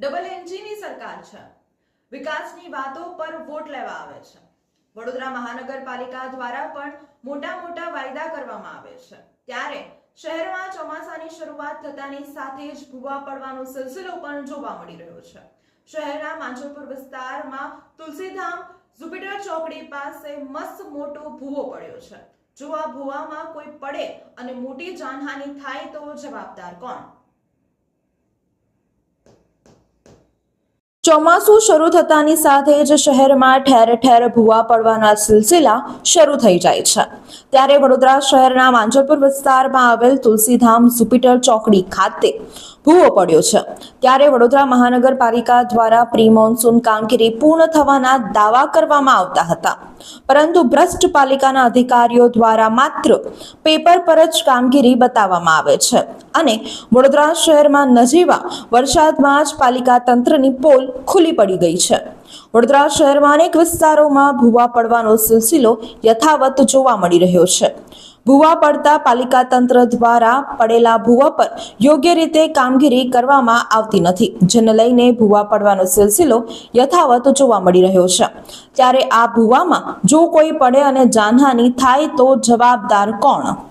Double એન્જિનની સરકાર છે. વિકાસની વાતો પર વોટ લેવા આવે છે. વડોદરા મહાનગરપાલિકા દ્વારા પણ મોટા મોટા વાયદા કરવામાં આવે છે. ત્યારે શહેરમાં ચોમાસાની શરૂઆત થતાની સાથે જ ભૂવા પડવાનો સિલસિલો પણ જોવા મળી રહ્યો છે. શહેરના માંજલપુર વિસ્તારમાં તુલસીધામ જુપિટર ચોકડી પાસે મસ્ત મોટો ભૂવો પડ્યો છે. જો આ ભૂવામાં કોઈ પડે અને મોટી જાનહાનિ થાય તો જવાબદાર કોણ? ચોમાસું શરૂ થતાની સાથે જ શહેરમાં ઠેર ઠેર ભૂવા પડવાના સિલસિલા શરૂ થઈ જાય છે. ત્યારે વડોદરા શહેરના માંજલપુર વિસ્તારમાં આવેલ તુલસીધામ જુપિટર ચોકડી ખાતે ભૂવો પડ્યો છે. ત્યારે વડોદરા મહાનગરપાલિકા દ્વારા પ્રી મોન્સૂન કામગીરી પૂર્ણ થવાના દાવા કરવામાં આવતા હતા. પરંતુ ભ્રષ્ટ પાલિકાના અધિકારીઓ દ્વારા માત્ર પેપર પર જ કામગીરી બતાવવામાં આવે છે. અને વડોદરા શહેરમાં નજીવા વરસાદમાં જ પાલિકા તંત્રની પોલ ખુલ્લી પડી ગઈ છે. વડોદરા શહેરમાં અનેક વિસ્તારોમાં ભૂવા પડવાનો સિલસિલો યથાવત જોવા મળી રહ્યો છે. ભૂવા પડતા પાલિકા તંત્ર દ્વારા પડેલા ભૂવા પર યોગ્ય રીતે કામગીરી કરવામાં આવતી નથી, જેને લઈને ભૂવા પડવાનો સિલસિલો યથાવત જોવા મળી રહ્યો છે. ત્યારે આ ભૂવામાં જો કોઈ પડે અને જાનહાની થાય તો જવાબદાર કોણ?